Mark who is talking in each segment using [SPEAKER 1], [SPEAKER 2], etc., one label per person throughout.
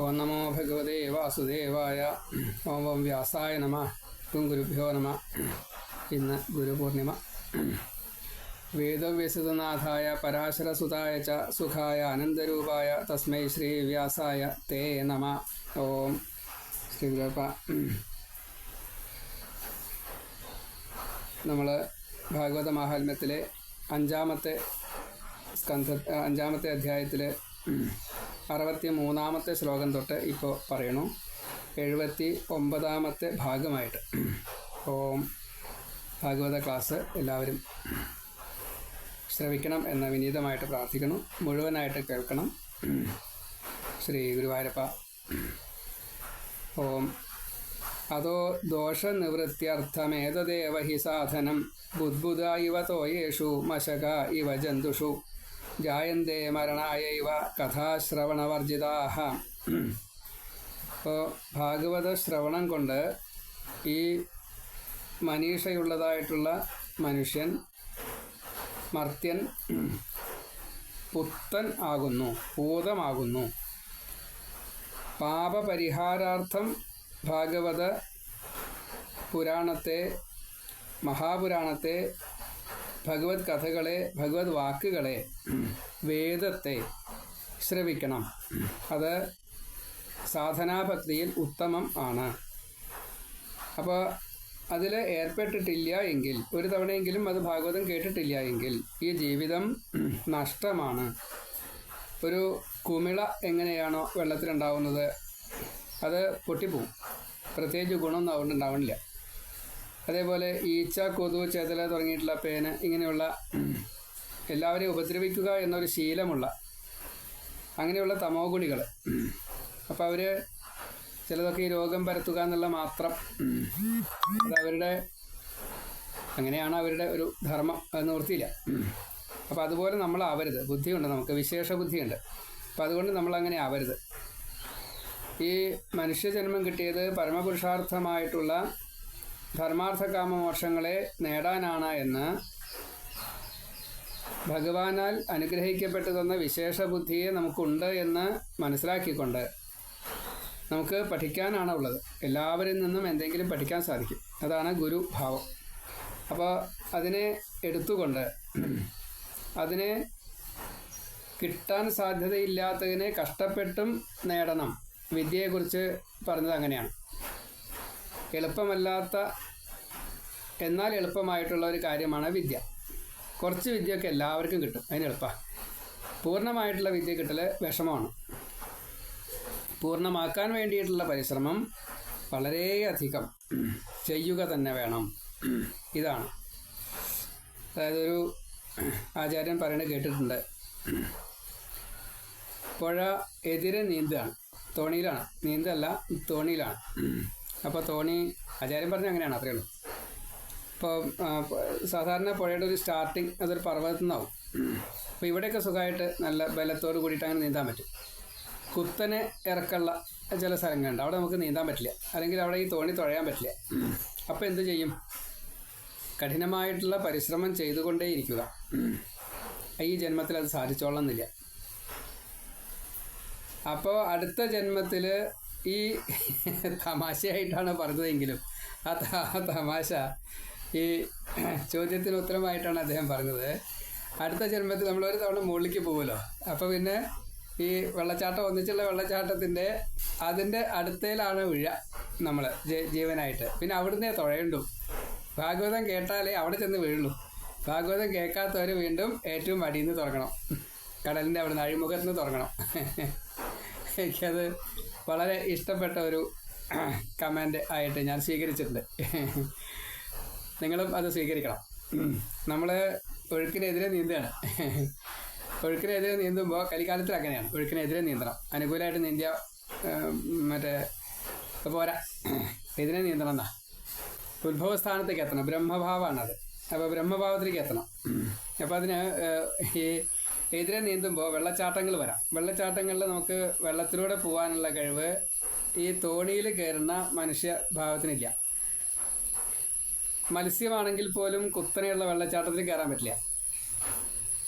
[SPEAKER 1] ഓം നമോ ഭഗവതേ വാസുദേവായ. ഓം ഓം വ്യാസായ നമ. ഓം ഗുരുഭ്യോ നമ. ഇന്ന് ഗുരുപൂർണിമ. വേദവ്യസുതനാഥായ പരാശരസുതായ ച സുഖായ അനന്തരൂപായ തസ്മൈ ശ്രീ വ്യാസായ തേ നമ. ഓം ശ്രീ ഗുരുപ്പ നമ്മൾ ഭാഗവത മാഹാത്മ്യത്തിലെ അഞ്ചാമത്തെ സ്കന്ധ അഞ്ചാമത്തെ അധ്യായത്തിൽ അറുപത്തി മൂന്നാമത്തെ ശ്ലോകം തൊട്ട് ഇപ്പോൾ പറയണു. എഴുപത്തി ഒമ്പതാമത്തെ ഭാഗമായിട്ട്. ഓം. ഭാഗവത ക്ലാസ് എല്ലാവരും ശ്രവിക്കണം എന്ന് വിനീതമായിട്ട് പ്രാർത്ഥിക്കുന്നു. മുഴുവനായിട്ട് കേൾക്കണം. ശ്രീ ഗുരുവായൂരപ്പ. ഓം. അതോ ദോഷനിവൃത്യർത്ഥമേതദേവ ഹി സാധനം. ബുദ്ബുധ ഇവ തോയേഷു. മശക ഇവ ജന്തുഷു. ജായന്തേ മരണായൈവ കഥാശ്രവണവർജിതാഹ ഇപ്പോൾ ഭാഗവത ശ്രവണം കൊണ്ട് ഈ മനീഷയുള്ളതായിട്ടുള്ള മനുഷ്യൻ മർത്യൻ പുത്തൻ ആകുന്നു ഭൂതമാകുന്നു. പാപപരിഹാരാർത്ഥം ഭാഗവത പുരാണത്തെ മഹാപുരാണത്തെ ഭഗവത് കഥകളെ ഭഗവത് വാക്കുകളെ വേദത്തെ ശ്രവിക്കണം. അത് സാധനാഭക്തിയിൽ ഉത്തമം ആണ്. അപ്പോൾ അതിൽ ഏർപ്പെട്ടിട്ടില്ല എങ്കിൽ ഒരു തവണയെങ്കിലും അത് ഭാഗവതം കേട്ടിട്ടില്ല എങ്കിൽ ഈ ജീവിതം നഷ്ടമാണ്. ഒരു കുമിള എങ്ങനെയാണോ വെള്ളത്തിലുണ്ടാവുന്നത് അത് പൊട്ടിപ്പോവും. പ്രത്യേകിച്ച് ഗുണമൊന്നും അതുകൊണ്ട് ഉണ്ടാവണില്ല. അതേപോലെ ഈച്ച കൊതു ചെതല തുടങ്ങിയിട്ടുള്ള പേന ഇങ്ങനെയുള്ള എല്ലാവരെയും ഉപദ്രവിക്കുക എന്നൊരു ശീലമുള്ള അങ്ങനെയുള്ള തമോ ഗുണികൾ അപ്പോൾ അവർ ചിലതൊക്കെ ഈ രോഗം പരത്തുക എന്നുള്ള മാത്രം അത് അവരുടെ അങ്ങനെയാണ് അവരുടെ ഒരു ധർമ്മം അത് നിവൃത്തിയില്ല. അപ്പോൾ അതുപോലെ നമ്മൾ ആവരുത്. ബുദ്ധിയുണ്ട് നമുക്ക്. വിശേഷ ബുദ്ധിയുണ്ട്. അപ്പോൾ അതുകൊണ്ട് നമ്മൾ അങ്ങനെ ആവരുത്. ഈ മനുഷ്യജന്മം കിട്ടിയത് പരമപുരുഷാർത്ഥമായിട്ടുള്ള ധർമാർത്ഥ മോക്ഷങ്ങളെ നേടാനാണ് എന്ന് ഭഗവാനാൽ അനുഗ്രഹിക്കപ്പെട്ടതെന്ന വിശേഷ ബുദ്ധിയെ നമുക്കുണ്ട് എന്ന് മനസ്സിലാക്കിക്കൊണ്ട് നമുക്ക് പഠിക്കാനാണ് ഉള്ളത്. എല്ലാവരിൽ നിന്നും എന്തെങ്കിലും പഠിക്കാൻ സാധിക്കും. അതാണ് ഗുരുഭാവം അപ്പോൾ അതിനെ എടുത്തുകൊണ്ട് അതിനെ കിട്ടാൻ സാധ്യതയില്ലാത്തതിനെ കഷ്ടപ്പെട്ടും നേടണം. വിദ്യയെക്കുറിച്ച് പറഞ്ഞത് അങ്ങനെയാണ്. എളുപ്പമല്ലാത്ത എന്നാൽ എളുപ്പമായിട്ടുള്ള ഒരു കാര്യമാണ് വിദ്യ. കുറച്ച് വിദ്യയൊക്കെ എല്ലാവർക്കും കിട്ടും. അതിന് എളുപ്പമാണ് പൂർണമായിട്ടുള്ള വിദ്യ കിട്ടൽ വിഷമമാണ്. പൂർണമാക്കാൻ വേണ്ടിയിട്ടുള്ള പരിശ്രമം വളരെയധികം ചെയ്യുക തന്നെ വേണം. ഇതാണ്. അതായത് ഒരു ആചാര്യൻ പറയുന്നത് കേട്ടിട്ടുണ്ട്. പുഴ എതിരെ നീന്തുകയാണ്. തോണിയിലാണ്. നീന്തല്ല തോണിയിലാണ്. അപ്പോൾ തോണി ആചാര്യം പറഞ്ഞ അങ്ങനെയാണ് അത്രയേ ഉള്ളൂ. ഇപ്പോൾ സാധാരണ പുഴയുടെ ഒരു സ്റ്റാർട്ടിങ് അതൊരു പർവതത്തിൽ നിന്നാവും. അപ്പോൾ ഇവിടെയൊക്കെ സുഖമായിട്ട് നല്ല ബലത്തോട് കൂടിയിട്ട് അങ്ങനെ നീന്താൻ പറ്റും. കുത്തനെ ഇറക്കുള്ള ചില സ്ഥലങ്ങളുണ്ട്. അവിടെ നമുക്ക് നീന്താൻ പറ്റില്ല. അല്ലെങ്കിൽ അവിടെ ഈ തോണി തുഴയാൻ പറ്റില്ല. അപ്പോൾ എന്ത് ചെയ്യും? കഠിനമായിട്ടുള്ള പരിശ്രമം ചെയ്തുകൊണ്ടേയിരിക്കുക. ഈ ജന്മത്തിൽ അത് സാധിച്ചോളന്നില്ല അപ്പോൾ അടുത്ത ജന്മത്തിൽ ഈ തമാശയായിട്ടാണ് പറഞ്ഞതെങ്കിലും ആ തമാശ ഈ ചോദ്യത്തിന് ഉത്തരമായിട്ടാണ് അദ്ദേഹം പറഞ്ഞത്. അടുത്ത ജന്മത്തിൽ ഒരു തവണ മുകളിലേക്ക് പോകുമല്ലോ. അപ്പോൾ പിന്നെ ഈ വെള്ളച്ചാട്ടം ഒന്നിച്ചുള്ള വെള്ളച്ചാട്ടത്തിന്റെ അതിന്റെ അടുത്തേലാണ് വീഴ നമ്മൾ ജീവനായിട്ട്. പിന്നെ അവിടുന്ന് തുഴയുണ്ടു. ഭാഗവതം കേട്ടാലേ അവിടെ ചെന്ന് വീഴുള്ളൂ. ഭാഗവതം കേൾക്കാത്തവർ വീണ്ടും ഏറ്റവും അടിയിൽ നിന്ന് തുറക്കണം. കടലിന്റെ അവിടുന്ന് അഴിമുഖത്ത് നിന്ന് തുറക്കണം. എനിക്കത് വളരെ ഇഷ്ടപ്പെട്ട ഒരു കമന്റ് ആയിട്ട് ഞാൻ സ്വീകരിച്ചിട്ടുണ്ട്. നിങ്ങളും അത് സ്വീകരിക്കണം. നമ്മൾ ഒഴുക്കിനെതിരെ നീന്തുകയാണ്. ഒഴുക്കിനെതിരെ നീന്തുമ്പോൾ കലിക്കാലത്തിൽ അങ്ങനെയാണ്. ഒഴുക്കിനെതിരെ നീന്തണം. അനുകൂലമായിട്ട് നീന്തിയ മറ്റേ പോരാ. എതിരെ നീന്തണം എന്നാ. ഉത്ഭവസ്ഥാനത്തേക്ക് എത്തണം. ബ്രഹ്മഭാവമാണത്. അപ്പോൾ ബ്രഹ്മഭാവത്തിലേക്ക് എത്തണം. അപ്പോൾ അതിന് ഈ എതിരെ നീന്തുമ്പോൾ വെള്ളച്ചാട്ടങ്ങൾ വരാം. വെള്ളച്ചാട്ടങ്ങളിൽ നമുക്ക് വെള്ളത്തിലൂടെ പോകാനുള്ള കഴിവ് ഈ തോണിയിൽ കയറുന്ന മനുഷ്യ ഭാവത്തിനില്ല. മത്സ്യമാണെങ്കിൽ പോലും കുത്തനെയുള്ള വെള്ളച്ചാട്ടത്തിൽ കയറാൻ പറ്റില്ല.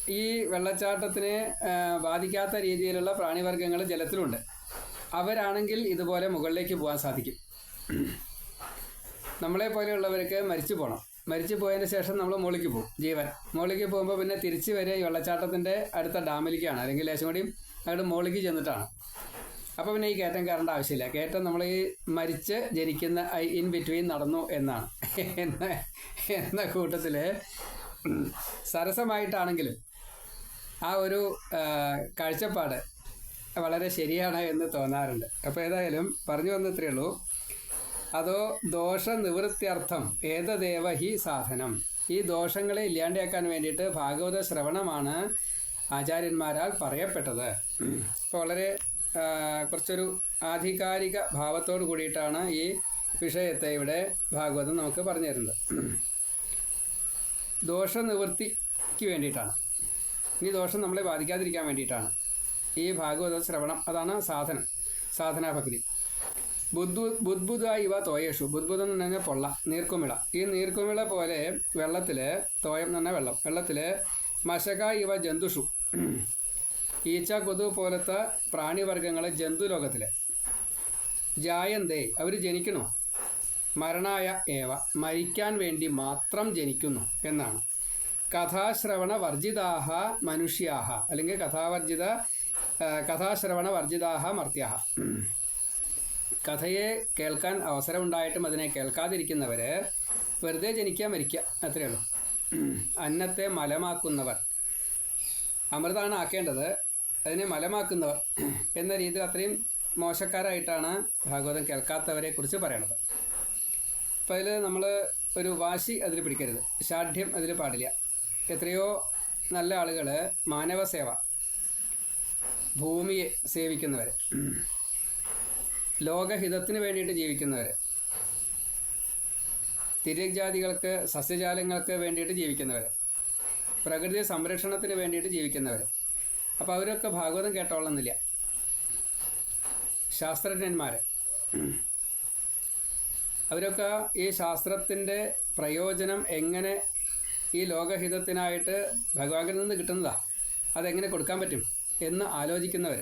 [SPEAKER 1] ഈ വെള്ളച്ചാട്ടത്തിനെ ബാധിക്കാത്ത രീതിയിലുള്ള പ്രാണിവർഗങ്ങൾ ജലത്തിലുണ്ട്. അവരാണെങ്കിൽ ഇതുപോലെ മുകളിലേക്ക് പോകാൻ സാധിക്കും. നമ്മളെ പോലെയുള്ളവർക്ക് മരിച്ചു പോകണം മരിച്ചു പോയതിന് ശേഷം നമ്മൾ മുകളിലേക്ക് പോകും ജീവൻ. മുകളിലേക്ക് പോകുമ്പോൾ പിന്നെ തിരിച്ചു വരെ ഈ വെള്ളച്ചാട്ടത്തിന്റെ അടുത്ത ഡാമിലേക്കാണ്. അല്ലെങ്കിൽ ലേശം കൂടിയും അങ്ങോട്ട് മുകളിലേക്ക് ചെന്നിട്ടാണ്. അപ്പോൾ പിന്നെ ഈ കയറ്റം കയറേണ്ട ആവശ്യമില്ല. കയറ്റം നമ്മൾ ഈ മരിച്ച് ജനിക്കുന്ന ഇൻ ബിറ്റ്വീൻ നടന്നു എന്നാണ്. എന്ന എന്ന കൂട്ടത്തിൽ സരസമായിട്ടാണെങ്കിലും ആ ഒരു കാഴ്ചപ്പാട് വളരെ ശരിയാണ് എന്ന് തോന്നാറുണ്ട്. അപ്പോൾ ഏതായാലും പറഞ്ഞു വന്നത്രേ ഉള്ളൂ. അതോ ദോഷ നിവൃത്തിയർത്ഥം ഏതദേവ ഹി സാധനം? ഈ ദോഷങ്ങളെ ഇല്ലാണ്ടാക്കാൻ വേണ്ടിയിട്ട് ഭാഗവത ശ്രവണമാണ് ആചാര്യന്മാരാൽ പറയപ്പെട്ടത്. ഇപ്പോൾ വളരെ കുറച്ചൊരു ആധികാരിക ഭാവത്തോട് കൂടിയിട്ടാണ് ഈ വിഷയത്തെ ഇവിടെ ഭാഗവതം നമുക്ക് പറഞ്ഞു തരുന്നത്. ദോഷനിവൃത്തിക്ക് വേണ്ടിയിട്ടാണ്. ഈ ദോഷം നമ്മളെ ബാധിക്കാതിരിക്കാൻ വേണ്ടിയിട്ടാണ് ഈ ഭാഗവത ശ്രവണം. അതാണ് സാധനം സാധനാഭക്തി. ബുദ്ധു ബുദ്ബുദ ഇവ തോയേഷു. ബുദ്ബുദം എന്ന് പറഞ്ഞാൽ പൊള്ള നീർക്കുമിള. ഈ നീർക്കുമിള പോലെ വെള്ളത്തിൽ തോയം എന്ന് പറഞ്ഞാൽ വെള്ളം. വെള്ളത്തിൽ മശക ഇവ ജന്തുഷു. ഈച്ച കൊതു പോലത്തെ പ്രാണിവർഗങ്ങൾ ജന്തു ജന്തുലോകത്തിൽ ജായന്തേ അവർ ജനിക്കണോ? മരണായ ഏവ മരിക്കാൻ വേണ്ടി മാത്രം ജനിക്കുന്നു എന്നാണ്. കഥാശ്രവണ വർജിതാഹ മനുഷ്യാഹ അല്ലെങ്കിൽ കഥാവർജിത കഥാശ്രവണ വർജിതാഹ മർത്യാഹ. കഥയെ കേൾക്കാൻ അവസരമുണ്ടായിട്ടും അതിനെ കേൾക്കാതിരിക്കുന്നവർ വെറുതെ ജനിക്കാൻ മരിക്കുക അത്രയേ ഉള്ളൂ. അന്നത്തെ മലമാക്കുന്നവർ. അമൃതാണ് ആക്കേണ്ടത്. അതിനെ മലമാക്കുന്നവർ എന്ന രീതിയിൽ അത്രയും മോശക്കാരായിട്ടാണ് ഭാഗവതം കേൾക്കാത്തവരെ കുറിച്ച് പറയണത്. അപ്പോൾ അതിൽ നമ്മൾ ഒരു വാശി അതിൽ പിടിക്കരുത്. ഷാഠ്യം അതിൽ പാടില്ല. എത്രയോ നല്ല ആളുകൾ മാനവസേവ ഭൂമിയെ സേവിക്കുന്നവർ ലോകഹിതത്തിന് വേണ്ടിയിട്ട് ജീവിക്കുന്നവർ തിര്യജാതികൾക്ക് സസ്യജാലങ്ങൾക്ക് വേണ്ടിയിട്ട് ജീവിക്കുന്നവർ പ്രകൃതി സംരക്ഷണത്തിന് വേണ്ടിയിട്ട് ജീവിക്കുന്നവർ അപ്പോൾ അവരൊക്കെ ഭാഗവതം കേട്ടോളുന്നില്ല. ശാസ്ത്രജ്ഞന്മാർ അവരൊക്കെ ഈ ശാസ്ത്രത്തിന്റെ പ്രയോജനം എങ്ങനെ ഈ ലോകഹിതത്തിനായിട്ട് ഭഗവാനിൽ നിന്ന് കിട്ടുന്നതാണ് അതെങ്ങനെ കൊടുക്കാൻ പറ്റും? എന്ന് ആലോചിക്കുന്നവർ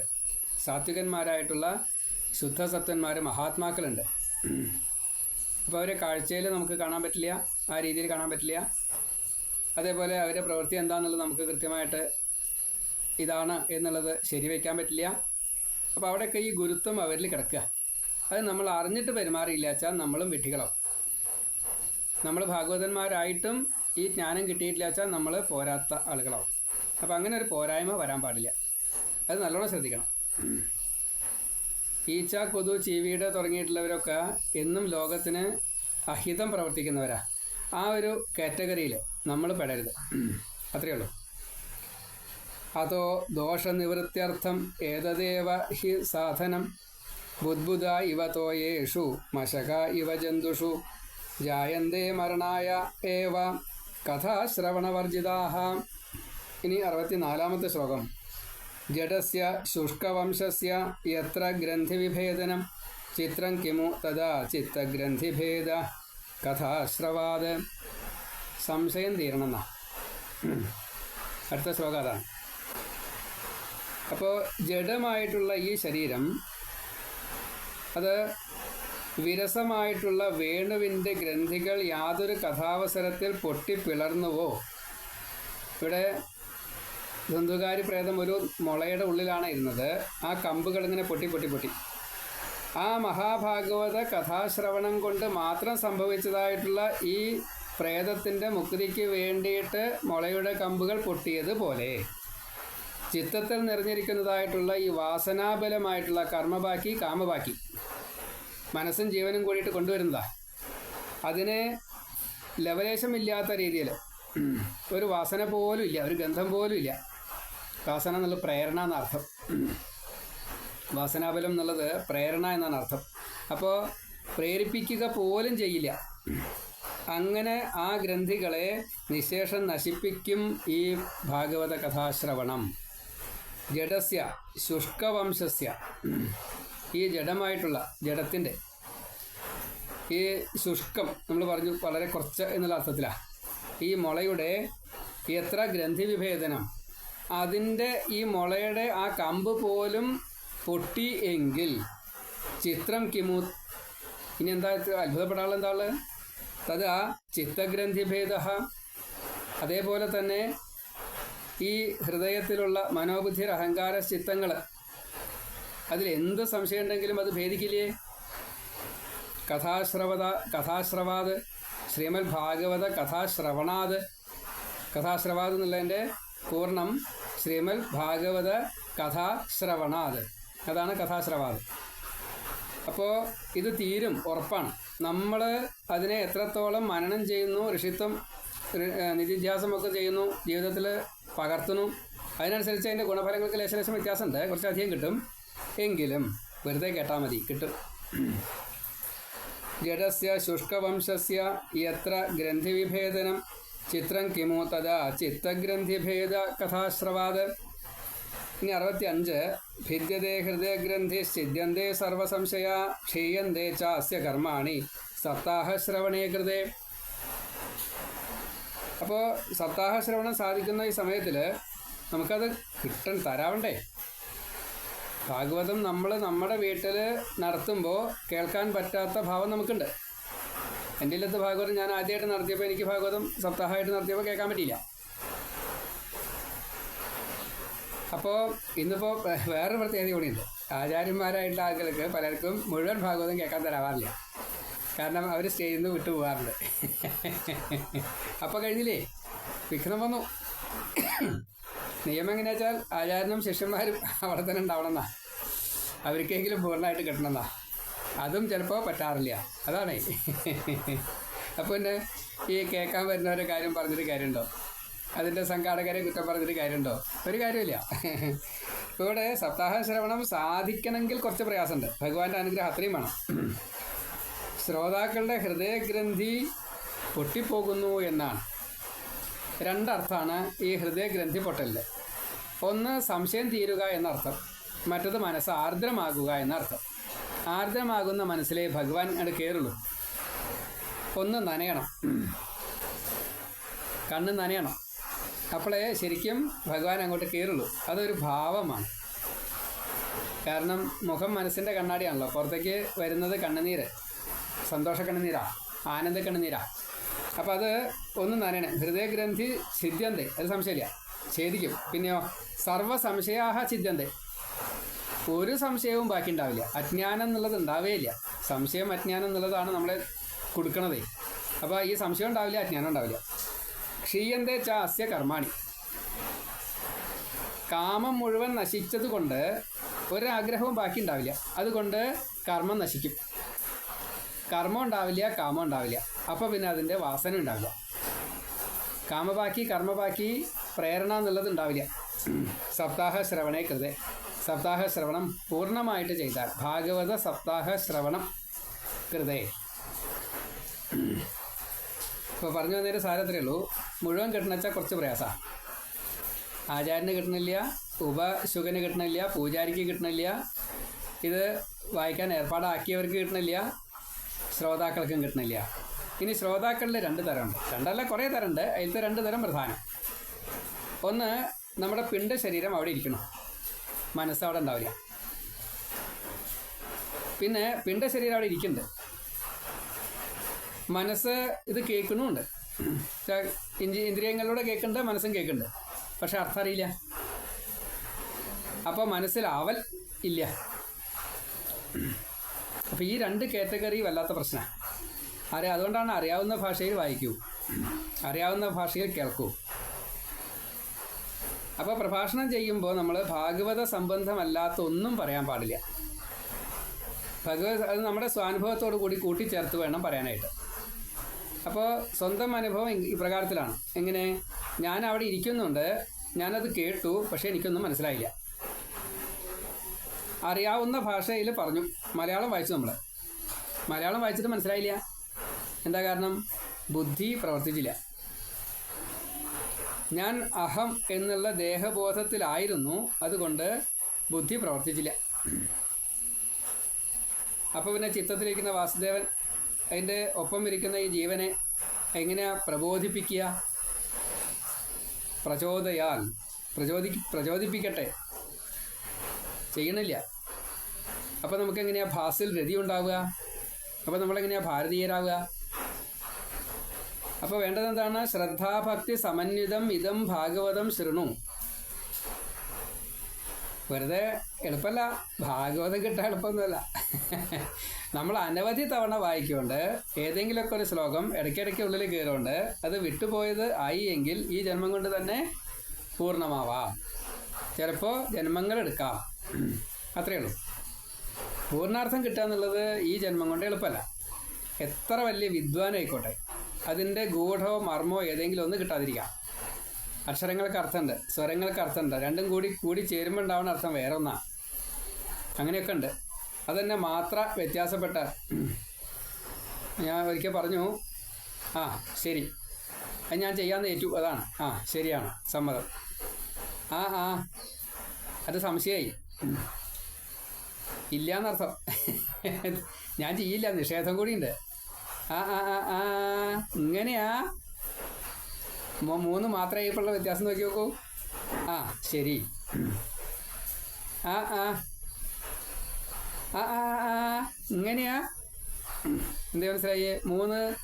[SPEAKER 1] സാത്വികന്മാരായിട്ടുള്ള ശുദ്ധസത്വന്മാർ മഹാത്മാക്കളുണ്ട്. അപ്പോൾ അവരെ കാഴ്ചയിൽ നമുക്ക് കാണാൻ പറ്റില്ല ആ രീതിയിൽ കാണാൻ പറ്റില്ല. അതേപോലെ അവരുടെ പ്രവൃത്തി എന്താണെന്നുള്ളത് നമുക്ക് കൃത്യമായിട്ട് ഇതാണ് എന്നുള്ളത് ശരിവയ്ക്കാൻ പറ്റില്ല. അപ്പോൾ അവിടെയൊക്കെ ഈ ഗുരുത്വം അവരിൽ കിടക്കുക. അത് നമ്മൾ അറിഞ്ഞിട്ട് പെരുമാറിയില്ല വെച്ചാൽ നമ്മളും വിട്ടികളാവും നമ്മൾ ഭാഗവതന്മാരായിട്ടും ഈ ജ്ഞാനം കിട്ടിയിട്ടില്ല വെച്ചാൽ നമ്മൾ പോരാത്ത ആളുകളാവും. അപ്പോൾ അങ്ങനെ ഒരു പോരായ്മ വരാൻ പാടില്ല. അത് നല്ലോണം ശ്രദ്ധിക്കണം. ഈച്ച കൊതു ചീവീട് തുടങ്ങിയിട്ടുള്ളവരൊക്കെ എന്നും ലോകത്തിന് അഹിതം പ്രവർത്തിക്കുന്നവരാ. ആ ഒരു കാറ്റഗറിയിൽ നമ്മൾ പെടരുത്. അത്രയേ ഉള്ളൂ. അതോ ദോഷനിവൃത്യർത്ഥം ഏതദേവ ഹി സാധനം? ബുദ്ബുധ ഇവ തോയേഷു മശക ഇവ ജന്തുഷു. ജായന്തേ മരണായ ഏവ കഥാശ്രവണവർജിതാഹ. ഇനി അറുപത്തിനാലാമത്തെ ശ്ലോകം. ജഡസ്യ ശുഷ്കവംശസ്യ യത്ര ഗ്രന്ഥിവിഭേദനം. ചിത്രം കിമു തഥാ ചിത്തഗ്രന്ഥിഭേദ. കഥാശ്രവാത് സംശയം തീരണമെന്ന. അടുത്ത ശ്ലോകം അതാണ്. അപ്പോൾ ജഡമായിട്ടുള്ള ഈ ശരീരം അത് വിരസമായിട്ടുള്ള വേണുവിന്റെ ഗ്രന്ഥികൾ യാതൊരു കഥാവസരത്തിൽ പൊട്ടിപ്പിളർന്നുവോ? ഇവിടെ ധന്തുകാരി പ്രേതം ഒരു മുളയുടെ ഉള്ളിലാണ് ഇരുന്നത്. ആ കമ്പുകൾ ഇങ്ങനെ പൊട്ടി പൊട്ടി പൊട്ടി. ആ മഹാഭാഗവത കഥാശ്രവണം കൊണ്ട് മാത്രം സംഭവിച്ചതായിട്ടുള്ള ഈ പ്രേതത്തിന്റെ മുക്തിക്ക് വേണ്ടിയിട്ട് മുളയുടെ കമ്പുകൾ പൊട്ടിയത് പോലെ ചിത്തത്തിൽ നിറഞ്ഞിരിക്കുന്നതായിട്ടുള്ള ഈ വാസനാബലമായിട്ടുള്ള കർമ്മബാക്കി കാമബാക്കി. മനസ്സും ജീവനും കൂടിയിട്ട് കൊണ്ടുവരുന്നതാ. അതിനെ ലവലേശമില്ലാത്ത രീതിയിൽ. ഒരു വാസന പോലും ഇല്ല ഒരു ഗന്ധം പോലും ഇല്ല വാസന എന്നുള്ള പ്രേരണ എന്നർത്ഥം വാസനാബലം എന്നുള്ളത് പ്രേരണ എന്നാണ് അർത്ഥം. അപ്പോൾ പ്രേരിപ്പിക്കുക പോലും ചെയ്യില്ല. അങ്ങനെ ആ ഗ്രന്ഥികളെ നിശേഷം നശിപ്പിക്കും ഈ ഭാഗവത കഥാശ്രവണം. ജഡസ്യ ശുഷ്കവംശസ്യ. ഈ ജഡമായിട്ടുള്ള ജഡത്തിന്റെ ഈ ശുഷ്കം നമ്മൾ പറഞ്ഞു വളരെ കുറച്ച് എന്നുള്ള അർത്ഥത്തിലാണ് ഈ മുളയുടെ എത്ര ഗ്രന്ഥി വിഭേദനം അതിന്റെ ഈ മുളയുടെ ആ കമ്പ് പോലും പൊട്ടി എങ്കിൽ ചിത്രം കിമു ഇനി എന്താ അത്ഭുതപ്പെടാനുള്ള എന്താ ഉള്ളത്? ആ ചിത്തഗ്രന്ഥിഭേദ അതേപോലെ തന്നെ ഈ ഹൃദയത്തിലുള്ള മനോബുദ്ധി അഹങ്കാര ചിത്തങ്ങൾ അതിൽ എന്ത് സംശയമുണ്ടെങ്കിലും അത് ഭേദിക്കില്ലേ? കഥാശ്രവത കഥാശ്രവാത് ശ്രീമദ് ഭാഗവത കഥാശ്രവണാത് കഥാശ്രവാത് എന്നുള്ളതിന്റെ പൂർണം ശ്രീമദ് ഭാഗവത കഥാശ്രവണാത് അതാണ് കഥാശ്രവാദ് അപ്പോൾ ഇത് തീരും ഉറപ്പാണ്. നമ്മൾ അതിനെ എത്രത്തോളം മനനം ചെയ്യുന്നു ഋഷിത്വം നിധിധ്യാസമൊക്കെ ചെയ്യുന്നു ജീവിതത്തിൽ പകർത്തുന്നു അതിനനുസരിച്ച് അതിന്റെ ഗുണഫലങ്ങൾക്ക് ലേശലേശം വ്യത്യാസമുണ്ട്. കുറച്ചധികം കിട്ടും. എങ്കിലും വെറുതെ കേട്ടാൽ മതി കിട്ടും. ജഡസ്യ ശുഷ്കവംശസ്യ യത്ര ഗ്രന്ഥിവിഭേദനം ചിത്രം കിമു തഥാ ചിത്തഗ്രന്ഥിഭേദ കഥാശ്രവാത് ഇനി അറുപത്തി അഞ്ച് ഭിദ്യതേ ഹൃദയഗ്രന്ഥി ഛിദ്യന്തേ സർവസംശയ ക്ഷീയന്തേ ച അസ്യ കർമാണി സപ്താഹശ്രവണേ കൃതേ. അപ്പോൾ സപ്താഹശ്രവണം സാധിക്കുന്ന ഈ സമയത്തിൽ നമുക്കത് കിട്ടൻ തരാവണ്ടേ? ഭാഗവതം നമ്മൾ നമ്മുടെ വീട്ടിൽ നടത്തുമ്പോൾ കേൾക്കാൻ പറ്റാത്ത ഭാവം നമുക്കുണ്ട്. എന്റെ ഇല്ലത്ത് ഭാഗവതം ഞാൻ ആദ്യമായിട്ട് നടത്തിയപ്പോൾ എനിക്ക് ഭാഗവതം സപ്താഹമായിട്ട് നടത്തിയപ്പോൾ കേൾക്കാൻ പറ്റിയില്ല. അപ്പോൾ ഇന്നിപ്പോൾ വേറൊരു പ്രത്യേകത കൂടിയുണ്ട്. ആചാര്യന്മാരായിട്ടുള്ള ആളുകൾക്ക് പലർക്കും മുഴുവൻ ഭാഗവതം കേൾക്കാൻ തരാവാറില്ല കാരണം അവർ സ്റ്റേജിൽ നിന്ന് വിട്ടു പോകാറുണ്ട്. അപ്പോൾ കഴിഞ്ഞില്ലേ? വിഘ്നം വന്നു. നിയമം എങ്ങനെയാ വെച്ചാൽ ആചാര്യനും ശിഷ്യന്മാരും അവിടെ തന്നെ ഉണ്ടാവണമെന്നാ അവർക്കെങ്കിലും പൂർണമായിട്ട് കിട്ടണമെന്നാ അതും ചിലപ്പോൾ പറ്റാറില്ല. അതാണേ. അപ്പോൾ പിന്നെ ഈ കേൾക്കാൻ വരുന്നവരെ കാര്യം പറഞ്ഞിട്ട് കാര്യമുണ്ടോ? അതിന്റെ സംഘാടകരെ കുറ്റം പറഞ്ഞിട്ട് കാര്യമുണ്ടോ? ഒരു കാര്യമില്ല. ഇവിടെ സപ്താഹ ശ്രവണം സാധിക്കണമെങ്കിൽ കുറച്ച് പ്രയാസമുണ്ട്. ഭഗവാന്റെ അനുഗ്രഹം അത്രയും വേണം. ശ്രോതാക്കളുടെ ഹൃദയഗ്രന്ഥി പൊട്ടിപ്പോകുന്നു എന്നാണ്. രണ്ടർത്ഥമാണ് ഈ ഹൃദയഗ്രന്ഥി പൊട്ടലിൽ ഒന്ന് സംശയം തീരുക എന്നർത്ഥം. മറ്റത് മനസ്സ് ആർദ്രമാകുക എന്നർത്ഥം. ആർദ്രമാകുന്ന മനസ്സിലെ ഭഗവാൻ അങ്ങോട്ട് കയറുള്ളൂ ഒന്ന് നനയണം. കണ്ണ് നനയണം. അപ്പോളേ ശരിക്കും ഭഗവാൻ അങ്ങോട്ട് കയറുള്ളൂ അതൊരു ഭാവമാണ്. കാരണം മുഖം മനസ്സിന്റെ കണ്ണാടിയാണല്ലോ. പുറത്തേക്ക് വരുന്നത് കണ്ണുനീര്. സന്തോഷ കണ്ണുനീരാ ആനന്ദ കണ്ണുനീരാ അപ്പോൾ അത് ഒന്ന് നനയണം. ഹൃദയഗ്രന്ഥി ഛിദ്യന്തേ അത് സംശയമില്ല. ഛേദിക്കും. പിന്നെയോ? സർവ സംശയാഹ ഛിദ്യന്തേ ഒരു സംശയവും ബാക്കി ഉണ്ടാവില്ല അജ്ഞാനം എന്നുള്ളത് ഉണ്ടാവേയില്ല. സംശയം അജ്ഞാനം എന്നുള്ളതാണ് നമ്മളെ കൊടുക്കണതേ. അപ്പോൾ ഈ സംശയം ഉണ്ടാവില്ല അജ്ഞാനം ഉണ്ടാവില്ല. ക്ഷീയന്തേ ച അസ്യ കർമാണി. കാമം മുഴുവൻ നശിച്ചത് കൊണ്ട് ഒരാഗ്രഹവും ബാക്കി ഉണ്ടാവില്ല അതുകൊണ്ട് കർമ്മം നശിക്കും. കർമ്മം ഉണ്ടാവില്ല കാമം ഉണ്ടാവില്ല. അപ്പോൾ പിന്നെ അതിന്റെ വാസന ഉണ്ടാവില്ല. കാമബാക്കി കർമ്മബാക്കി പ്രേരണ എന്നുള്ളത് ഉണ്ടാവില്ല. സപ്താഹ ശ്രവണേ കൃതേ സപ്താഹ ശ്രവണം പൂർണമായിട്ട് ചെയ്താൽ ഭാഗവത സപ്താഹ ശ്രവണം കൃതേ. ഇപ്പോൾ പറഞ്ഞു വന്നതിന്റെ സാരത്രേ ഉള്ളൂ. മുഴുവൻ കിട്ടണച്ചാൽ കുറച്ച് പ്രയാസമാണ് ആചാര്യന് കിട്ടണില്ല ഉപശുഖന് കിട്ടണില്ല പൂജാരിക്ക് കിട്ടണില്ല ഇത് വായിക്കാൻ ഏർപ്പാടാക്കിയവർക്ക് കിട്ടണില്ല ശ്രോതാക്കൾക്കും കിട്ടണില്ല. ഇനി ശ്രോതാക്കളിൽ രണ്ട് തരമുണ്ട്. രണ്ടല്ല കുറേ തരമുണ്ട്. അതിലത്തെ രണ്ട് തരം പ്രധാനം. ഒന്ന് നമ്മുടെ പിണ്ട ശരീരം അവിടെ ഇരിക്കണം. മനസ്സ് അവിടെ ഉണ്ടാവില്ല പിന്നെ പിണ്ട ശരീരം അവിടെ ഇരിക്കുന്നുണ്ട് മനസ്സ് ഇത് കേൾക്കണമുണ്ട് ഇഞ്ചി ഇന്ദ്രിയങ്ങളിലൂടെ കേൾക്കുന്നുണ്ട് മനസ്സും കേൾക്കുന്നുണ്ട് പക്ഷെ അർത്ഥം അറിയില്ല. അപ്പോൾ മനസ്സിൽ അവൽ ഇല്ല. അപ്പോൾ ഈ രണ്ട് കാറ്റഗറി വല്ലാത്ത പ്രശ്നമാണ് അറിയാം അതുകൊണ്ടാണ് അറിയാവുന്ന ഭാഷയിൽ വായിക്കൂ. അറിയാവുന്ന ഭാഷയിൽ കേൾക്കൂ. അപ്പോൾ പ്രഭാഷണം ചെയ്യുമ്പോൾ നമ്മൾ ഭാഗവത സംബന്ധമല്ലാത്ത ഒന്നും പറയാൻ പാടില്ല. ഭഗവത് അത് നമ്മുടെ സ്വാനുഭവത്തോടു കൂടി കൂട്ടിച്ചേർത്ത് വേണം പറയാനായിട്ട്. അപ്പോൾ സ്വന്തം അനുഭവം ഇപ്രകാരത്തിലാണ് എങ്ങനെ? ഞാൻ അവിടെ ഇരിക്കുന്നുണ്ട്. ഞാനത് കേട്ടു പക്ഷേ എനിക്കൊന്നും മനസ്സിലായില്ല. അറിയാവുന്ന ഭാഷയിൽ പറഞ്ഞു. മലയാളം വായിച്ചു നമ്മൾ മലയാളം വായിച്ചിട്ട് മനസ്സിലായില്ല? എന്താ കാരണം? ബുദ്ധി പ്രവർത്തിച്ചില്ല. ഞാൻ അഹം എന്നുള്ള ദേഹബോധത്തിലായിരുന്നു. അതുകൊണ്ട് ബുദ്ധി പ്രവർത്തിച്ചില്ല. അപ്പോൾ പിന്നെ ചിത്രത്തിലിരിക്കുന്ന വാസുദേവൻ അതിന്റെ ഒപ്പം ഇരിക്കുന്ന ഈ ജീവനെ എങ്ങനെയാ പ്രബോധിപ്പിക്കുക? പ്രചോദയാൽ. പ്രചോദി പ്രചോദിപ്പിക്കട്ടെ. ചെയ്യണില്ല. അപ്പോൾ നമുക്ക് എങ്ങനെയാണ് ഭാസിൽ രതി ഉണ്ടാവുക? അപ്പോൾ നമ്മളെങ്ങനെയാണ് ഭാരതീയരാവുക? അപ്പോൾ വേണ്ടത് എന്താണ്? ശ്രദ്ധാഭക്തി സമന്വിതം ഇതം ഭാഗവതം ശൃണു. വെറുതെ എളുപ്പമല്ല ഭാഗവതം കിട്ടാൻ എളുപ്പമൊന്നുമല്ല. നമ്മൾ അനവധി തവണ വായിക്കുകൊണ്ട് ഏതെങ്കിലുമൊക്കെ ഒരു ശ്ലോകം ഇടയ്ക്കിടയ്ക്ക് ഉള്ളിൽ കയറുകൊണ്ട് അത് വിട്ടുപോയത് ആയി എങ്കിൽ ഈ ജന്മം കൊണ്ട് തന്നെ പൂർണമാവാം. ചിലപ്പോൾ ജന്മങ്ങൾ എടുക്കാം. അത്രയേ ഉള്ളൂ. പൂർണാർത്ഥം കിട്ടുക എന്നുള്ളത് ഈ ജന്മം കൊണ്ട് എളുപ്പമല്ല. എത്ര വലിയ വിദ്വാനായിക്കോട്ടെ. അതിന്റെ ഗൂഢമോ മർമ്മോ ഏതെങ്കിലും ഒന്ന് കിട്ടാതിരിക്കാം. അക്ഷരങ്ങൾക്ക് അർത്ഥമുണ്ട് സ്വരങ്ങൾക്ക് അർത്ഥമുണ്ട്. രണ്ടും കൂടി കൂടി ചേരുമ്പോൾ ഉണ്ടാവുന്ന അർത്ഥം വേറെ ഒന്നാണ് അങ്ങനെയൊക്കെ ഉണ്ട്. അതന്നെ മാത്ര വ്യത്യാസപ്പെട്ട ഞാൻ ഒരിക്കൽ പറഞ്ഞു ആ ശരി. അത് ഞാൻ ചെയ്യാമെന്ന് ഏറ്റു അതാണ്. ആ ശരിയാണ് സമ്മതം. ആ ആ അത് സംശയമായി ഇല്ല എന്നർത്ഥം ഞാൻ ചെയ്യില്ല നിഷേധം കൂടിയുണ്ട്. ആ ആ ആ ഇങ്ങനെയാ? മൂന്ന് മാത്രമേ ഇപ്പോഴുള്ള വ്യത്യാസം നോക്കി നോക്കൂ. ആ ശരി. ആ ആ. ആ ആ ആ. ഇങ്ങനെയാ? എന്തേ മനസ്സിലായി? മൂന്ന്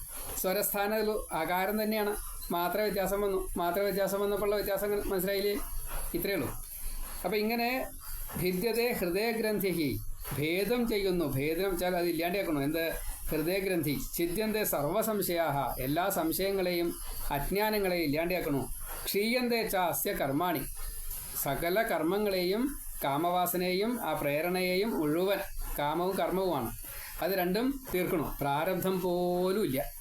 [SPEAKER 1] സ്വരസ്ഥാന ആകാരം തന്നെയാണ്. മാത്ര വ്യത്യാസം വന്നു. മാത്ര വ്യത്യാസം വന്നപ്പോഴുള്ള വ്യത്യാസം മനസ്സിലായില്ലേ? ഇത്രയേ ഉള്ളൂ. അപ്പം ഇങ്ങനെ ഭിദ്യതേ ഹൃദയഗ്രന്ഥി ഭേദം ചെയ്യുന്നു. ഭേദം വെച്ചാൽ അത് ഇല്ലാണ്ടാക്കണോ? എന്ത്? ഹൃദയഗ്രന്ഥി. സർവ സർവസംശയാഹ. എല്ലാ സംശയങ്ങളെയും അജ്ഞാനങ്ങളെയും ഇല്ലാണ്ടാക്കണു. ക്ഷീയന്തേ ച അസ്യ കർമാണി. സകല കർമ്മങ്ങളെയും കാമവാസനയെയും ആ പ്രേരണയെയും മുഴുവൻ കാമവും കർമ്മവുമാണ്. അത് രണ്ടും തീർക്കണു. പ്രാരബ്ധം പോലും ഇല്ല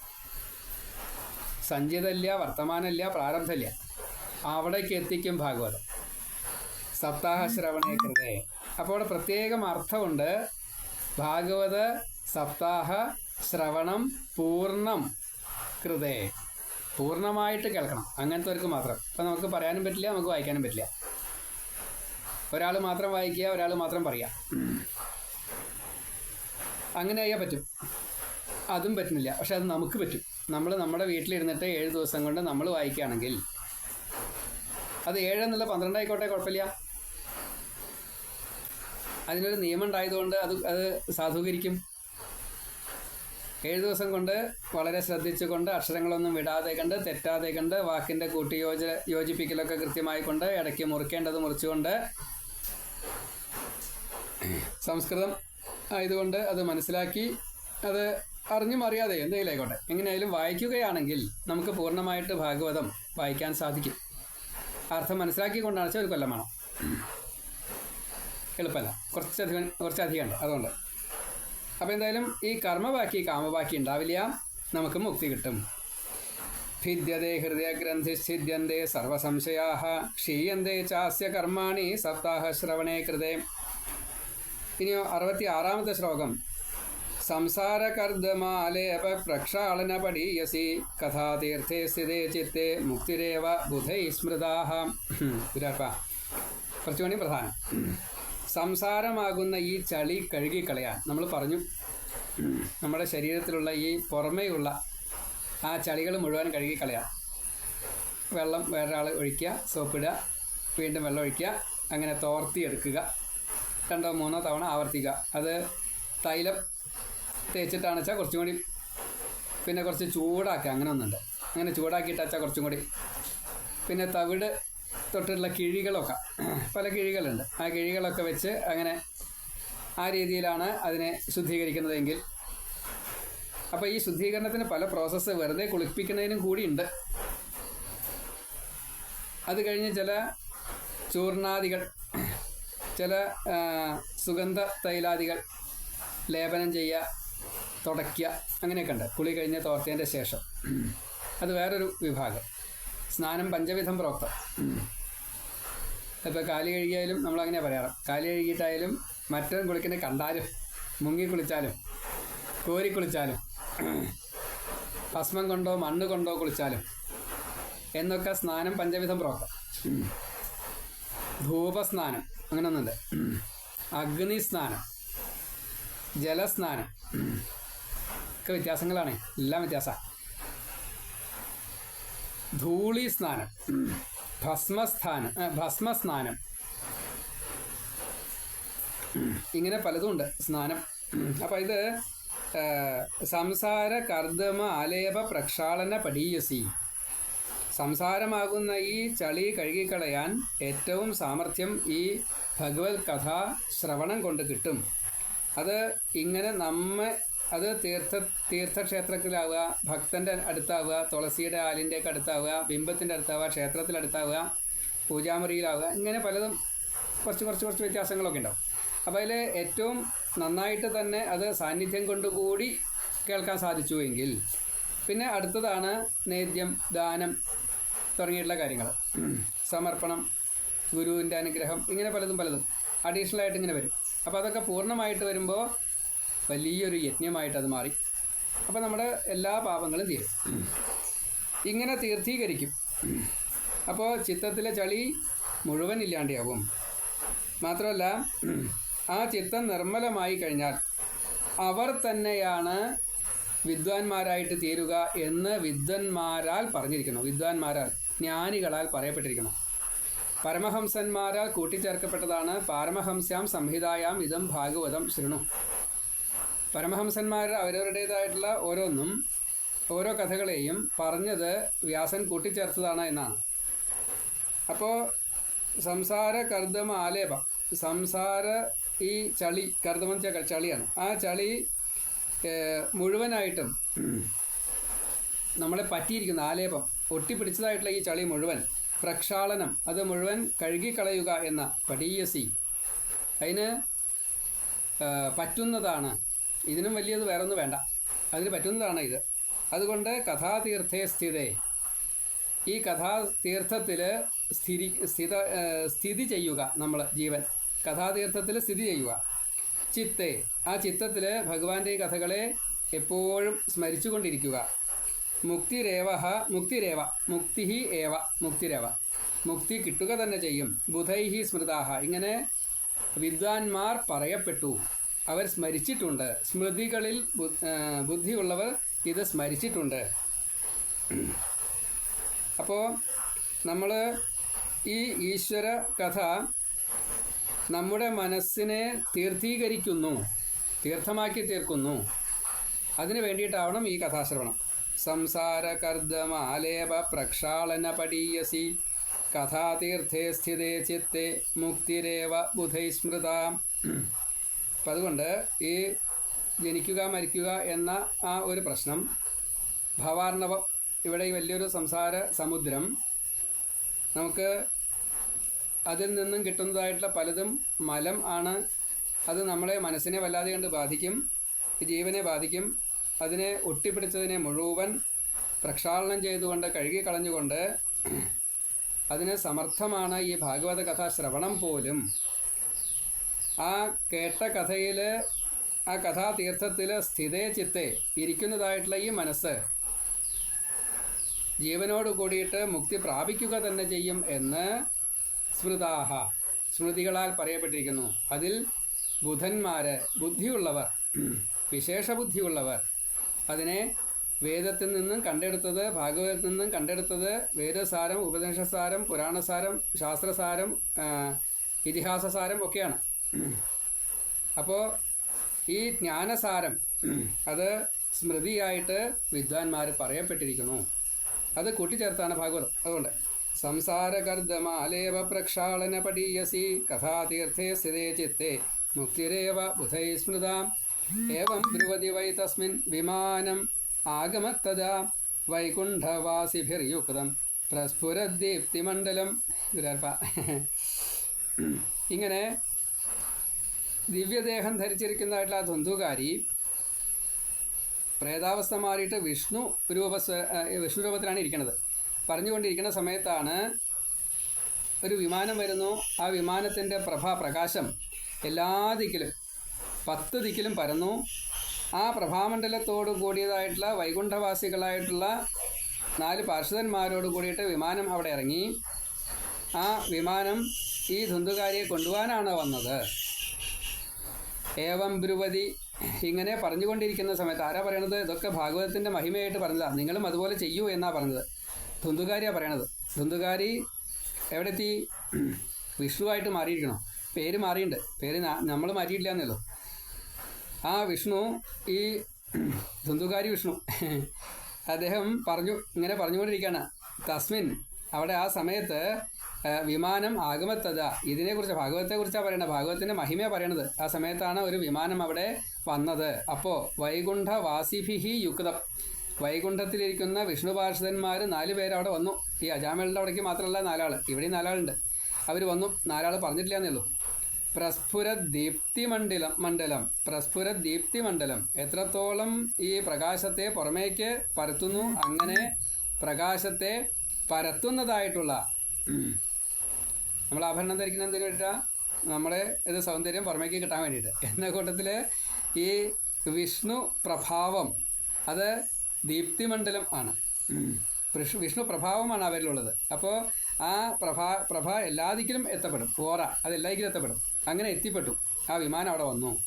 [SPEAKER 1] സഞ്ചിതല്ല വർത്തമാനമില്ല പ്രാരബ്ധമില്ല അവിടേക്ക് എത്തിക്കും ഭാഗവതം. സപ്താഹ ശ്രവണേ കൃതേ. അപ്പോൾ പ്രത്യേകം അർത്ഥമുണ്ട്. ഭാഗവത സപ്താഹ ശ്രവണം പൂർണം കൃതേ. പൂർണമായിട്ട് കേൾക്കണം. അങ്ങനത്തെവർക്ക് മാത്രം. അപ്പം നമുക്ക് പറയാനും പറ്റില്ല നമുക്ക് വായിക്കാനും പറ്റില്ല. ഒരാൾ മാത്രം വായിക്കുക ഒരാൾ മാത്രം പറയുക. അങ്ങനെ ആയാൽ പറ്റും. അതും പറ്റുന്നില്ല. പക്ഷെ അത് നമുക്ക് പറ്റും. നമ്മൾ നമ്മുടെ വീട്ടിലിരുന്നിട്ട് ഏഴ് ദിവസം കൊണ്ട് നമ്മൾ വായിക്കുകയാണെങ്കിൽ അത് ഏഴ് എന്നുള്ള പന്ത്രണ്ടായിക്കോട്ടെ കുഴപ്പമില്ല. അതിനൊരു നിയമം ഉണ്ടായതുകൊണ്ട് അത് അത് സാധൂകരിക്കും. ഏഴ് ദിവസം കൊണ്ട് വളരെ ശ്രദ്ധിച്ചുകൊണ്ട് അക്ഷരങ്ങളൊന്നും വിടാതെ കണ്ട് തെറ്റാതെ കണ്ട് വാക്കിന്റെ കൂട്ടി യോജ യോജിപ്പിക്കലൊക്കെ കൃത്യമായി കൊണ്ട് ഇടയ്ക്ക് മുറിക്കേണ്ടത് മുറിച്ചുകൊണ്ട് സംസ്കൃതം ആയതുകൊണ്ട് അത് മനസ്സിലാക്കി അത് അറിഞ്ഞും അറിയാതെ എന്തെങ്കിലും ആയിക്കോട്ടെ. എങ്ങനെയായാലും വായിക്കുകയാണെങ്കിൽ നമുക്ക് പൂർണമായിട്ട് ഭാഗവതം വായിക്കാൻ സാധിക്കും. അർത്ഥം മനസ്സിലാക്കിക്കൊണ്ടാണ് വെച്ചാൽ ഒരു കൊല്ലം വേണം. എളുപ്പമല്ല. കുറച്ചധികം കുറച്ചധികം ഉണ്ട് അതുകൊണ്ട് അപ്പോൾ എന്തായാലും ഈ കർമ്മബാക്കി കാമബാക്കി ഉണ്ടാവില്ല. നമുക്ക് മുക്തി കിട്ടും. ഭിദ്യതേ ഹൃദയഗ്രന്ഥിഛിദ്യന്തേ സർവസംശയാ ക്ഷീയന്തേ ചാസ്യ കർമാണി സപ്താഹ ശ്രവണേ കൃതേ. ഇനിയോ അറുപത്തി ആറാമത്തെ ശ്ലോകം. സംസാരകർദ്ദമാലേപ പ്രക്ഷാളന പടീയസി കഥാതീർത്ഥേ സ്ഥിതേ ചിത്തെ മുക്തിരേവ ബുധൈ സ്മൃതാഹ. കുറച്ചുകൂടി പ്രധാനം. സംസാരമാകുന്ന ഈ ചളി കഴുകിക്കളയാൻ. നമ്മൾ പറഞ്ഞു നമ്മുടെ ശരീരത്തിലുള്ള ഈ പുറമേയുള്ള ആ ചളികൾ മുഴുവൻ കഴുകിക്കളയാം. വെള്ളം വേറൊരാൾ ഒഴിക്കുക സോപ്പിടുക വീണ്ടും വെള്ളം ഒഴിക്കുക അങ്ങനെ തോർത്തി എടുക്കുക രണ്ടോ മൂന്നോ തവണ ആവർത്തിക്കുക. അത് തൈലം തേച്ചിട്ടാണ് വെച്ചാൽ കുറച്ചും കൂടി പിന്നെ കുറച്ച് ചൂടാക്കുക. അങ്ങനെ ഒന്നുണ്ട്. അങ്ങനെ ചൂടാക്കിയിട്ട് വെച്ചാൽ കുറച്ചും കൂടി. പിന്നെ തവിട് തൊട്ടുള്ള കിഴികളൊക്കെ പല കിഴികളുണ്ട്. ആ കിഴികളൊക്കെ വെച്ച് അങ്ങനെ ആ രീതിയിലാണ് അതിനെ ശുദ്ധീകരിക്കുന്നതെങ്കിൽ. അപ്പോൾ ഈ ശുദ്ധീകരണത്തിന് പല പ്രോസസ്സ് വെറുതെ കുളിപ്പിക്കുന്നതിനും കൂടിയുണ്ട്. അത് കഴിഞ്ഞ് ചില ചൂർണാദികൾ ചില സുഗന്ധ തൈലാദികൾ ലേപനം ചെയ്യുക തുടയ്ക്കുക അങ്ങനെയൊക്കെ ഉണ്ട്. കുളി കഴിഞ്ഞ തോർത്തതിന്റെ ശേഷം. അത് വേറൊരു വിഭാഗം. സ്നാനം പഞ്ചവിധം പ്രോക്തം. ഇപ്പോൾ കാലി കഴുകിയാലും നമ്മൾ അങ്ങനെ പറയാറ്. കാലി കഴുകിയിട്ടായാലും മറ്റൊരു കുളിക്കുന്ന കണ്ടാലും മുങ്ങി കുളിച്ചാലും കോരി കുളിച്ചാലും ഭസ്മം കൊണ്ടോ മണ്ണ് കൊണ്ടോ കുളിച്ചാലും എന്നൊക്കെ സ്നാനം പഞ്ചവിധം പ്രോക്തം ധൂപസ്നാനം അങ്ങനെ അഗ്നി സ്നാനം ജലസ്നാനം ഒക്കെ വ്യത്യാസങ്ങളാണ്. എല്ലാം വ്യത്യാസമാണ് ധൂളി സ്നാനം ഭസ്മസ്ഥാനം ഭസ്മസ്നാനം ഇങ്ങനെ പലതും ഉണ്ട് സ്നാനം. അപ്പം ഇത് സംസാര കർദ്ദമ ആലേപ പ്രക്ഷാളന പടീയസി സംസാരമാകുന്ന ഈ ചളി കഴുകിക്കളയാൻ ഏറ്റവും സാമർഥ്യം ഈ ഭഗവത് കഥ ശ്രവണം കൊണ്ട് കിട്ടും. അത് ഇങ്ങനെ നമ്മെ അത് തീർത്ഥ തീർത്ഥക്ഷേത്രത്തിലാവുക ഭക്തന്റെ അടുത്താവുക തുളസിയുടെ ആലിന്റെയൊക്കെ അടുത്താവുക ബിംബത്തിന്റെ അടുത്താവുക ക്ഷേത്രത്തിൽ അടുത്താവുക പൂജാമുറിയിലാവുക ഇങ്ങനെ പലതും കുറച്ച് കുറച്ച് കുറച്ച് വ്യത്യാസങ്ങളൊക്കെ ഉണ്ടാവും. അപ്പോൾ അതിൽ ഏറ്റവും നന്നായിട്ട് തന്നെ അത് സാന്നിധ്യം കൊണ്ടുകൂടി കേൾക്കാൻ സാധിച്ചു എങ്കിൽ പിന്നെ അടുത്തതാണ് നേദ്യം ദാനം തുടങ്ങിയിട്ടുള്ള കാര്യങ്ങൾ സമർപ്പണം ഗുരുവിന്റെ അനുഗ്രഹം ഇങ്ങനെ പലതും പലതും. അഡീഷണൽ ആയിട്ട് ഇങ്ങനെ വരും. അപ്പോൾ അതൊക്കെ പൂർണമായിട്ട് വരുമ്പോൾ വലിയൊരു യജ്ഞമായിട്ട് അത് മാറി. അപ്പോൾ നമ്മുടെ എല്ലാ പാപങ്ങളും തീരും. ഇങ്ങനെ തീർത്ഥീകരിക്കും. അപ്പോൾ ചിത്തത്തിലെ ചളി മുഴുവൻ ഇല്ലാണ്ടാവും. മാത്രമല്ല ആ ചിത്തം നിർമ്മലമായി കഴിഞ്ഞാൽ അവർ തന്നെയാണ് വിദ്വാൻമാരായിട്ട് തീരുക എന്ന് വിദ്വന്മാരാൽ പറഞ്ഞിരിക്കുന്നു. വിദ്വാൻമാരാൽ ജ്ഞാനികളാൽ പറയപ്പെട്ടിരിക്കുന്നു. പരമഹംസന്മാരാൽ കൂട്ടിച്ചേർക്കപ്പെട്ടതാണ് പാരമഹംസ്യാം സംഹിതായാം ഇതം ഭാഗവതം ശൃണു. പരമഹംസന്മാർ അവരവരുടേതായിട്ടുള്ള ഓരോന്നും ഓരോ കഥകളെയും പറഞ്ഞത് വ്യാസൻ കൂട്ടിച്ചേർത്തതാണ് എന്നാണ്. അപ്പോൾ സംസാര കർദ്ദമ ആലേപ. സംസാര ഈ ചളി കർദ്ദമം ചളിയാണ്. ആ ചളി മുഴുവനായിട്ടും നമ്മളെ പറ്റിയിരിക്കുന്ന ആലേപം. ഒട്ടിപ്പിടിച്ചതായിട്ടുള്ള ഈ ചളി മുഴുവൻ പ്രക്ഷാളനം അത് മുഴുവൻ കഴുകിക്കളയുക എന്ന പടീയസി. അതിന് പറ്റുന്നതാണ് ഇതിനും വലിയത് വേറൊന്നും വേണ്ട. അതിന് പറ്റുന്നതാണ് ഇത്. അതുകൊണ്ട് കഥാതീർത്ഥേ സ്ഥിതേ. ഈ കഥാതീർത്ഥത്തിൽ സ്ഥിരി സ്ഥിത സ്ഥിതി ചെയ്യുക നമ്മൾ ജീവൻ. കഥാതീർത്ഥത്തിൽ സ്ഥിതി ചെയ്യുക. ചിത്തെ. ആ ചിത്തത്തിൽ ഭഗവാന്റെ ഈ കഥകളെ എപ്പോഴും സ്മരിച്ചുകൊണ്ടിരിക്കുക. മുക്തിരേവ മുക്തിരേവ മുക്തി ഏവ മുക്തിരേവ. മുക്തി കിട്ടുക തന്നെ ചെയ്യും. ബുധൈഹി സ്മൃതാഹ. ഇങ്ങനെ വിദ്വാൻമാർ പറയപ്പെട്ടു. അവർ സ്മരിച്ചിട്ടുണ്ട്. സ്മൃതികളിൽ ബുദ്ധിയുള്ളവർ ഇത് സ്മരിച്ചിട്ടുണ്ട്. അപ്പോൾ നമ്മൾ ഈ ഈശ്വര കഥ നമ്മുടെ മനസ്സിനെ തീർത്ഥീകരിക്കുന്നു. തീർത്ഥമാക്കി തീർക്കുന്നു. അതിനു വേണ്ടിയിട്ടാവണം ഈ കഥാശ്രവണം. സംസാര കർദ്ദമാലേപ പ്രക്ഷാളന പടീയസി കഥാതീർത്ഥേ സ്ഥിതേ ചിത്തെ മുക്തിരേവ ബുധൈ സ്മൃത അപ്പം അതുകൊണ്ട് ഈ ജനിക്കുക മരിക്കുക എന്ന ആ ഒരു പ്രശ്നം ഭവാർണവം ഇവിടെ ഈ വലിയൊരു സംസാര സമുദ്രം നമുക്ക് അതിൽ നിന്നും കിട്ടുന്നതായിട്ടുള്ള പലതും മലം ആണ്. അത് നമ്മളെ മനസ്സിനെ വല്ലാതെ കണ്ട് ബാധിക്കും ജീവനെ ബാധിക്കും. അതിനെ ഒട്ടിപ്പിടിച്ചതിനെ മുഴുവൻ പ്രക്ഷാളനം ചെയ്തുകൊണ്ട് കഴുകി കളഞ്ഞുകൊണ്ട് അതിന് സമർത്ഥമാണ് ഈ ഭാഗവത കഥാ ശ്രവണം പോലും. ആ കേട്ട കഥയിൽ ആ കഥാതീർത്ഥത്തിൽ സ്ഥിതേ ചിത്തെ ഇരിക്കുന്നതായിട്ടുള്ള ഈ മനസ്സ്. ജീവനോട് കൂടിയിട്ട് മുക്തി പ്രാപിക്കുക തന്നെ ചെയ്യും എന്ന് സ്മൃതാഹ സ്മൃതികളാൽ പറയപ്പെട്ടിരിക്കുന്നു. അതിൽ ബുധന്മാർ ബുദ്ധിയുള്ളവർ വിശേഷ ബുദ്ധിയുള്ളവർ അതിനെ വേദത്തിൽ നിന്നും കണ്ടെടുത്തത് ഭാഗവതത്തിൽ നിന്നും കണ്ടെടുത്തത് വേദസാരം ഉപദേശസാരം പുരാണസാരം ശാസ്ത്രസാരം ഇതിഹാസസാരം ഒക്കെയാണ്. അപ്പോൾ ഈ ജ്ഞാനസാരം അത് സ്മൃതിയായിട്ട് വിദ്വാൻമാർ പറയപ്പെട്ടിരിക്കുന്നു. അത് കൂട്ടിച്ചേർത്താണ് ഭാഗവതം. അതുകൊണ്ട് സംസാരകർദ്ദമാലേവ പ്രക്ഷാളന പടീയസി കഥാതീർത്ഥേ സ്ഥിതേ ചിത്തെ മുക്തിരേവ ബുധൈ സ്മൃതാം. ഏവം ബ്രുവതി വൈ തസ്മിൻ വിമാനം ആഗമത്തദാ വൈകുണ്ഠവാസിഭിർയുക്തം. പ്രസ്ഫുരദീപ്തിമണ്ഡലം ഇങ്ങനെ ദിവ്യദേഹം ധരിച്ചിരിക്കുന്നതായിട്ടുള്ള ആ ധന്തുകാരി പ്രേതാവസ്ഥ മാറിയിട്ട് വിഷ്ണു ആ, വിഷ്ണു രൂപത്തിലാണ് ഇരിക്കുന്നത് പറഞ്ഞുകൊണ്ടിരിക്കുന്ന സമയത്താണ് ഒരു വിമാനം വരുന്നു. ആ വിമാനത്തിന്റെ പ്രഭ പ്രകാശം എല്ലാ ദിക്കിലും പത്ത് ദിക്കിലും പരന്നു. ആ പ്രഭാമണ്ഡലത്തോട് കൂടിയതായിട്ടുള്ള വൈകുണ്ഠവാസികളായിട്ടുള്ള നാല് പാർശ്വതന്മാരോട് കൂടിയിട്ട് വിമാനം അവിടെ ഇറങ്ങി. ആ വിമാനം ഈ ധുന്തുകാരിയെ കൊണ്ടുപോകാനാണ് വന്നത്. ഏവം ബ്രുവതി. ഇങ്ങനെ പറഞ്ഞുകൊണ്ടിരിക്കുന്ന സമയത്ത് ആരാ പറയണത്? ഇതൊക്കെ ഭാഗവതത്തിന്റെ മഹിമയായിട്ട് പറഞ്ഞതാണ് നിങ്ങളും അതുപോലെ ചെയ്യൂ എന്നാ പറഞ്ഞത്. ധുന്തുകാരിയാണ് പറയണത്. ധുന്തുകാരി എവിടെ എത്തി വിഷ്ണുവായിട്ട് മാറിയിരിക്കണം? പേര് മാറിയിട്ടുണ്ട് പേര് നമ്മൾ മാറ്റിയിട്ടില്ല എന്നല്ലോ ആ വിഷ്ണു ഈ ധുന്തുകാരി വിഷ്ണു അദ്ദേഹം പറഞ്ഞു ഇങ്ങനെ പറഞ്ഞുകൊണ്ടിരിക്കുകയാണ് തസ്മിൻ അവിടെ ആ സമയത്ത് വിമാനം ആഗമത്തത. ഇതിനെക്കുറിച്ച് ഭാഗവതത്തെക്കുറിച്ചാണ് പറയുന്നത് ഭാഗവത്തിന്റെ മഹിമയാണ് പറയുന്നത് ആ സമയത്താണ് ഒരു വിമാനം അവിടെ വന്നത്. അപ്പോ വൈകുണ്ഠ വാസിഭിഹി യുക്തം. വൈകുണ്ഠത്തിലിരിക്കുന്ന വിഷ്ണു പാർഷദന്മാർ നാല് പേര് അവിടെ വന്നു. ഈ അജാമേളുടെ അവിടേക്ക് മാത്രമല്ല നാലാൾ ഇവിടെയും നാലാളുണ്ട്. അവർ വന്നു. നാലാൾ പറഞ്ഞിട്ടില്ല എന്നേ ഉള്ളൂ പ്രസ്ഫുര ദീപ്തി മണ്ഡലം. മണ്ഡലം പ്രസ്ഫുര ദീപ്തി മണ്ഡലം എത്രത്തോളം ഈ പ്രകാശത്തെ പുറമേക്ക് പരത്തുന്നു അങ്ങനെ പ്രകാശത്തെ പരത്തുന്നതായിട്ടുള്ള. നമ്മൾ ആഭരണം ധരിക്കുന്ന എന്തിനു വേണ്ടിയിട്ടാണ് നമ്മളെ ഇത് സൗന്ദര്യം പുറമേക്ക് കിട്ടാൻ വേണ്ടിയിട്ട്. എന്ന കൂട്ടത്തിൽ ഈ വിഷ്ണു പ്രഭാവം അത് ദീപ്തിമണ്ഡലം ആണ്. വിഷ്ണു പ്രഭാവമാണ് അവരിലുള്ളത് അപ്പോൾ ആ പ്രഭാ പ്രഭ എല്ലാ ദിക്കിലും എത്തപ്പെടും. ഓറ അത് എല്ലാ ദിക്കിലും എത്തപ്പെടും. അങ്ങനെ എത്തിപ്പെട്ടു. ആ വിമാനം അവിടെ വന്നു.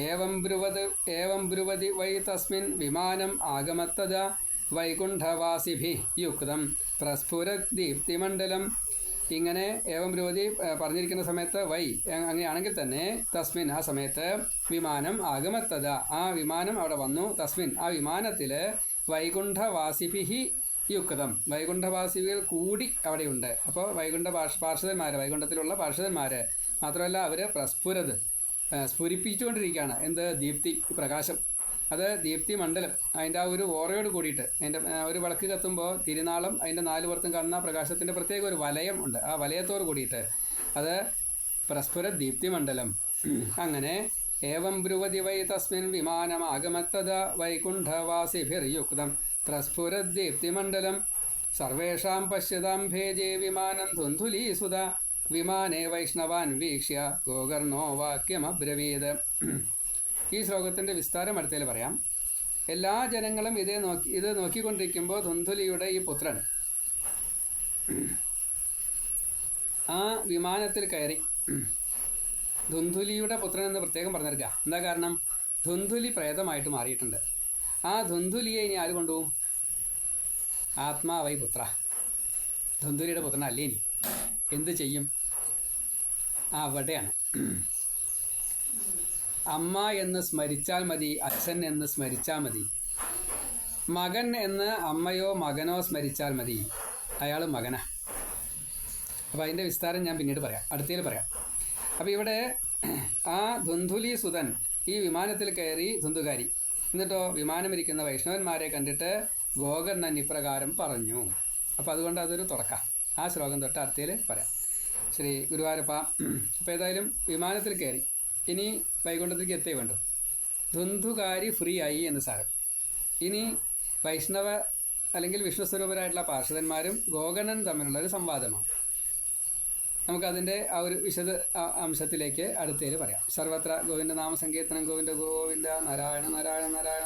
[SPEAKER 1] ഏവം ബ്രുവത് ഏവം ബ്രുവതി വൈ തസ്മിൻ വിമാനം ആഗമത്തത വൈകുണ്ഠവാസിഭി യുക്തം. പ്രസ്ഫുര ദീപ്തിമണ്ഡലം ഇങ്ങനെ ഏവം രൂപതി പറഞ്ഞിരിക്കുന്ന സമയത്ത് വൈ അങ്ങനെയാണെങ്കിൽ തന്നെ തസ്മിൻ ആ സമയത്ത് വിമാനം ആഗമത്തത ആ വിമാനം അവിടെ വന്നു. തസ്മിൻ ആ വിമാനത്തിൽ വൈകുണ്ഠവാസിഭി യുക്തം. വൈകുണ്ഠവാസികൾ കൂടി അവിടെയുണ്ട്. അപ്പോൾ വൈകുണ്ഠ പാർഷ പാർഷദന്മാർ വൈകുണ്ഠത്തിലുള്ള പാർഷദന്മാർ മാത്രമല്ല അവർ പ്രസ്ഫുരത് സ്ഫുരിപ്പിച്ചുകൊണ്ടിരിക്കുകയാണ്. എന്ത്? ദീപ്തി പ്രകാശം. അത് ദീപ്തി മണ്ഡലം അതിന്റെ ആ ഒരു ഓറയോട് കൂടിയിട്ട്. അതിന്റെ ഒരു വിളക്ക് കത്തുമ്പോൾ തിരുനാളം അതിന്റെ നാല് പുറത്തും കാണുന്ന പ്രകാശത്തിന്റെ പ്രത്യേക ഒരു വലയം ഉണ്ട്. ആ വലയത്തോട് കൂടിയിട്ട്. അത് പരസ്പര ദീപ്തി മണ്ഡലം. അങ്ങനെ ഏവം ബ്രുവതി വൈ തസ്മിൻ വിമാനമാഗമത്തത വൈകുണ്ഠവാസിഭിർയുക്തം. പ്രസ്ഫുര ദീപ്തി മണ്ഡലം. സർവേഷാം പശ്യതാം ഭേജേ വിമാനം ധുന്ധുലീസുത. വിമാനേ വൈഷ്ണവാൻ വീക്ഷ്യ. ഗോകർണോ വാക്യമബ്രവീത്. ഈ ശ്ലോകത്തിന്റെ വിസ്താരം അടുത്തതിൽ പറയാം. എല്ലാ ജനങ്ങളും ഇതേ നോക്കി ഇത് നോക്കിക്കൊണ്ടിരിക്കുമ്പോൾ ധുന്ധുലിയുടെ ഈ പുത്രൻ ആ വിമാനത്തിൽ കയറി. ധുന്ധുലിയുടെ പുത്രൻ എന്ന് പ്രത്യേകം പറഞ്ഞിരിക്കുക. എന്താ കാരണം? ധുന്ധുലി പ്രേതമായിട്ട് മാറിയിട്ടുണ്ട്. ആ ധുന്ധുലിയെ ഇനി ആര് കൊണ്ടുപോകും? ആത്മാവൈ പുത്ര. ധുന്ധുലിയുടെ പുത്രനല്ലേ ഇനി. എന്ത് ചെയ്യും? ആ അവിടെയാണ്. അമ്മ എന്ന് സ്മരിച്ചാൽ മതി അച്ഛൻ എന്ന് സ്മരിച്ചാൽ മതി. മകൻ എന്ന് അമ്മയോ മകനോ സ്മരിച്ചാൽ മതി. അയാൾ മകനാ. അപ്പോൾ അതിന്റെ വിസ്താരം ഞാൻ പിന്നീട് പറയാം. അടുത്തതിൽ പറയാം. അപ്പോൾ ഇവിടെ ആ ധുന്ധുലി സുതൻ ഈ വിമാനത്തിൽ കയറി ധുന്ധുകാരി. എന്നിട്ടോ വിമാനമിരിക്കുന്ന വൈഷ്ണവന്മാരെ കണ്ടിട്ട് ഗോകർണൻ ഇപ്രകാരം പറഞ്ഞു. അപ്പോൾ അതുകൊണ്ട് അതൊരു തുറക്കാം ആ ശ്ലോകം തൊട്ട് അടുത്തതിൽ പറയാം. ശ്രീ ഗുരുവാരപ്പ അപ്പോൾ ഏതായാലും വിമാനത്തിൽ കയറി. ഇനി വൈകുണ്ഠത്തേക്ക് എത്തേ വേണ്ടു. ധുന്ധുകാരി ഫ്രീ ആയി എന്ന് സാരം. ഇനി വൈഷ്ണവ അല്ലെങ്കിൽ വിഷ്ണു സ്വരൂപരായിട്ടുള്ള പാർഷദന്മാരും ഗോകണൻ തമ്മിലുള്ള ഒരു സംവാദമാണ്. നമുക്കതിന്റെ ആ ഒരു വിശദ അംശത്തിലേക്ക് അടുത്തേര് പറയാം. സർവത്ര ഗോവിന്ദ നാമസങ്കീർത്തനം ഗോവിന്ദ ഗോവിന്ദ നാരായണ നാരായണ നാരായണ